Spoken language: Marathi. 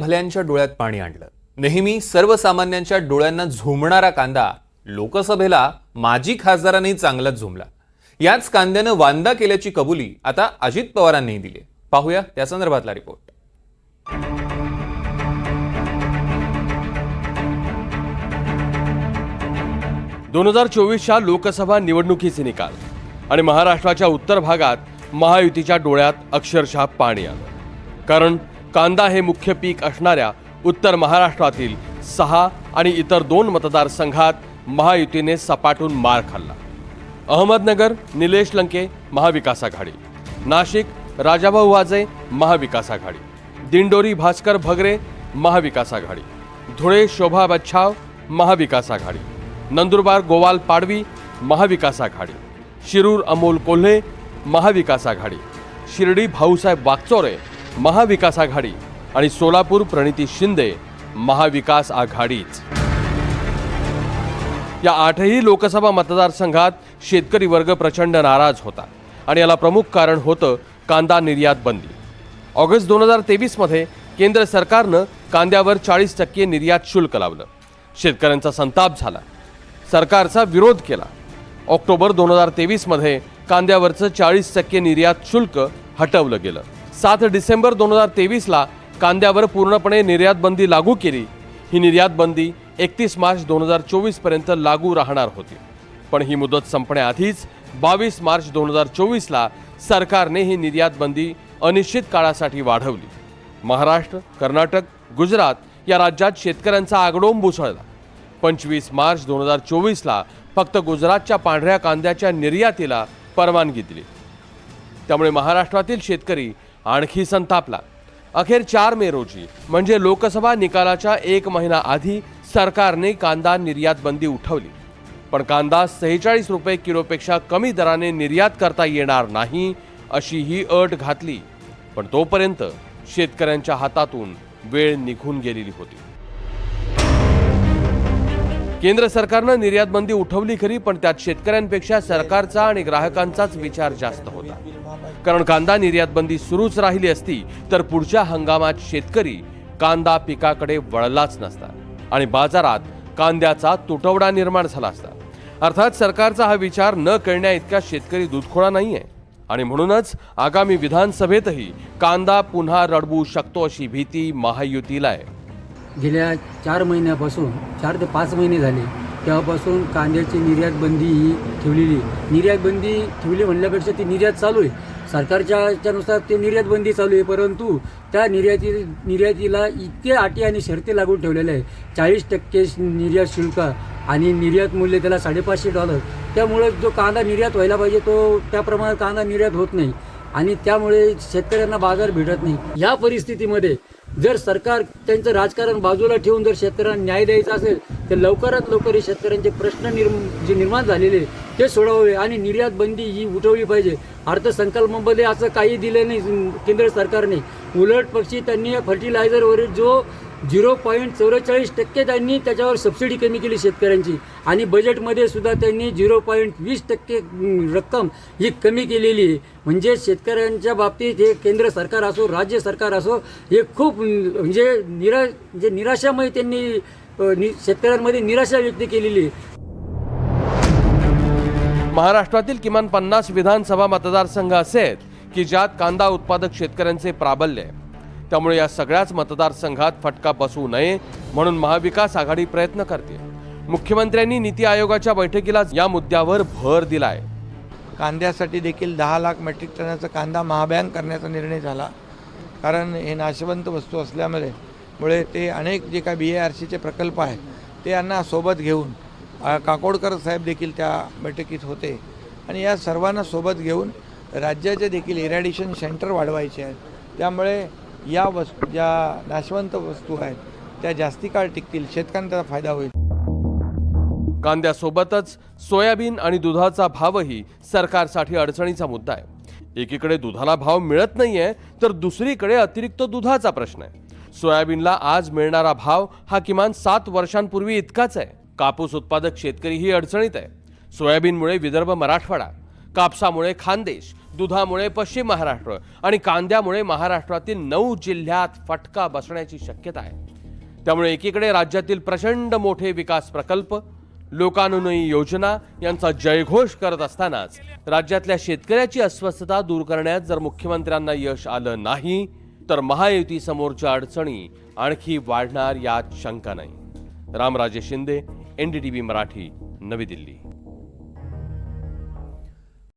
भल्यांच्या डोळ्यात पाणी आणलं. नेहमी सर्वसामान्यांच्या डोळ्यांना झोमणारा कांदा लोकसभेला माजी खासदारांनी चांगलाच झोमला. याच कांद्यानं वांदा केल्याची कबुली आता अजित पवारांनी दिली. पाहूया त्या संदर्भातला रिपोर्ट. दोन हजार चोवीसच्या लोकसभा निवडणुकीचे निकाल आणि महाराष्ट्राच्या उत्तर भागात महायुतीच्या डोळ्यात अक्षरशः पाणी आलं. कारण कांदा हे मुख्य पीक असणाऱ्या उत्तर महाराष्ट्रातील सहा आणि इतर दोन मतदारसंघात महायुतीने सपाटून मार खाल्ला. अहमदनगर निलेश लंके महाविकास आघाडी. नाशिक राजाभाऊ वाजे महाविकास आघाडी. दिंडोरी भास्कर भगरे महाविकास आघाडी. धुळे शोभा बच्छाव महाविकास आघाडी. नंदुरबार गोवाल पाडवी महाविकास आघाडी. शिरूर अमोल कोल्हे महाविकास आघाडी. शिर्डी भाऊसाहेब वागचोरे महाविकास आघाडी आणि सोलापूर प्रणिती शिंदे महाविकास आघाडीच. या आठही लोकसभा मतदारसंघात शेतकरी वर्ग प्रचंड नाराज होता आणि याला प्रमुख कारण होतं कांदा निर्यात बंदी. ऑगस्ट दोन हजार तेवीसमध्ये केंद्र सरकारनं कांद्यावर चाळीस टक्के निर्यात शुल्क लावलं. शेतकऱ्यांचा संताप झाला. सरकारचा विरोध केला. ऑक्टोबर दोन हजार तेवीसमध्ये कांद्यावरचं चाळीस टक्के निर्यात शुल्क हटवलं गेलं. सात डिसेंबर दोन हजार तेवीसला कांद्यावर पूर्णपणे निर्यात बंदी लागू केली. ही निर्यात बंदी एकतीस मार्च दोन हजार चोवीसपर्यंत लागू राहणार होती. पण ही मुदत संपण्याआधीच बावीस मार्च दोन हजार चोवीसला सरकारने ही निर्यात बंदी अनिश्चित काळासाठी वाढवली. महाराष्ट्र कर्नाटक गुजरात या राज्यात शेतकऱ्यांचा आगडोंब उसळला. पंचवीस मार्च दोन हजार चोवीसला फक्त गुजरातच्या पांढऱ्या कांद्याच्या निर्यातीला परवानगी दिली. त्यामुळे महाराष्ट्रातील शेतकरी आणखी संतापला. अखेर चार मे रोजी म्हणजे लोकसभा निकालाच्या एक महिना आधी सरकारने कांदा निर्यात बंदी उठवली. पण कांदा सेहेचाळीस रुपये किलोपेक्षा कमी दराने निर्यात करता येणार नाही अशी ही अट घातली. पण तोपर्यंत शेतकऱ्यांच्या हातातून वेळ निघून गेलेली होती. केंद्र सरकारनं निर्यात बंदी उठवली खरी पण त्यात शेतकऱ्यांपेक्षा सरकारचा आणि ग्राहकांचाच विचार जास्त होता. कारण कांदा निर्यात बंदी सुरूच राहिली असती तर पुढच्या हंगामात शेतकरी कांदा पिकाकडे वळलाच नसता आणि बाजारात कांद्याचा तुटवडा निर्माण झाला असता. अर्थात सरकारचा हा विचार न करण्या इतका शेतकरी दुधखोळा नाही आहे आणि म्हणूनच आगामी विधानसभेतही कांदा पुन्हा रडवू शकतो अशी भीती महायुतीला आहे. गेल्या चार महिन्यापासून चार ते पाच महिने झाले तेव्हापासून कांद्याची निर्यात बंदी ही ठेवलेली निर्यात बंदी ठेवली म्हणल्यापेक्षा ती निर्यात चालू आहे. सरकारच्या ह्याच्यानुसार ते निर्यात बंदी चालू आहे परंतु त्या निर्याती निर्यातीला इतके अटी आणि शर्ती लागू ठेवलेल्या आहे. चाळीस टक्के निर्यात शुल्क आणि निर्यात मूल्य त्याला साडेपाचशे डॉलर. त्यामुळे जो कांदा निर्यात व्हायला पाहिजे तो त्या प्रमाणात कांदा निर्यात होत नाही. आणि त्यामुळे शेतकऱ्यांना बाजार भेटत नाही. या परिस्थितीमध्ये जर सरकार त्यांचं राजकारण बाजूला ठेवून जर शेतकऱ्यांना न्याय द्यायचा असेल तर लवकरात लवकर हे शेतकऱ्यांचे प्रश्न निर्म जे निर्माण झालेले ते सोडवावे आणि निर्यात बंदी ही उठवली पाहिजे. अर्थसंकल्पामध्ये असं काही दिलं नाही केंद्र सरकारने. उलट पक्षी त्यांनी फर्टिलायझरवरील जो झिरो पॉईंट चौवेचाळीस टक्के त्यांनी त्याच्यावर सबसिडी कमी केली शेतकऱ्यांची. आणि बजेटमध्ये सुद्धा त्यांनी झिरो पॉईंट वीस टक्के रक्कम ही कमी केलेली आहे. म्हणजे शेतकऱ्यांच्या बाबतीत हे केंद्र सरकार असो राज्य सरकार असो हे खूप म्हणजे निरा म्हणजे निराशामय त्यांनी नि शेतकऱ्यांमध्ये निराशा व्यक्त केलेली आहे. महाराष्ट्रातील किमान पन्नास विधानसभा मतदारसंघ असे आहेत की ज्यात कांदा उत्पादक शेतकऱ्यांचे प्राबल्य आहे. त्यामुळे या सगळ्याच मतदारसंघात फटका बसू नये म्हणून महाविकास आघाडी प्रयत्न करते. मुख्यमंत्र्यांनी नीती आयोगाच्या बैठकीला या मुद्द्यावर भर दिलाय. कांद्यासाठी देखील दहा लाख मेट्रिक टनाचा कांदा महाबॅन करण्याचा निर्णय झाला. कारण हे नाशवंत वस्तू असल्यामुळे मुळे ते अनेक जे काय बी ए आर सीचे प्रकल्प आहेत ते यांना सोबत घेऊन काकोडकर साहेब देखील त्या बैठकीत होते. आणि या सर्वांना सोबत घेऊन राज्याचे देखील इरॅडिशन सेंटर वाढवायचे आहेत. त्यामुळे या वस्तू ज्या नाशवंत वस्तू आहेत त्या जास्ती काळ टिकतील शेतकऱ्यांना त्याचा फायदा होईल. कांद्यासोबतच सोयाबीन आणि दुधाचा भावही सरकारसाठी अडचणीचा मुद्दा आहे. एकीकडे दुधाला भाव मिळत नाहीये तर दुसरीकडे अतिरिक्त दुधाचा प्रश्न आहे. सोयाबीनला आज मिळणारा भाव हा किमान सात वर्षांपूर्वी इतकाच आहे. कापूस उत्पादक शेतकरी ही अडचणीत आहे. सोयाबीनमुळे विदर्भ मराठवाडा कापसामुळे खानदेश दुधामुळे पश्चिम महाराष्ट्र आणि कांद्यामुळे महाराष्ट्रातील नऊ जिल्ह्यात फटका बसण्याची शक्यता आहे. त्यामुळे एकीकडे राज्यातील प्रचंड मोठे विकास प्रकल्प लोकानुनयी योजना यांचा जयघोष करत असतानाच राज्यातल्या शेतकऱ्याची अस्वस्थता दूर करण्यात जर मुख्यमंत्र्यांना यश आलं नाही तर महायुती समोरच्या अडचणी आणखी वाढणार यात शंका नाही. रामराजे शिंदे एनडीटीव्ही मराठी नवी दिल्ली.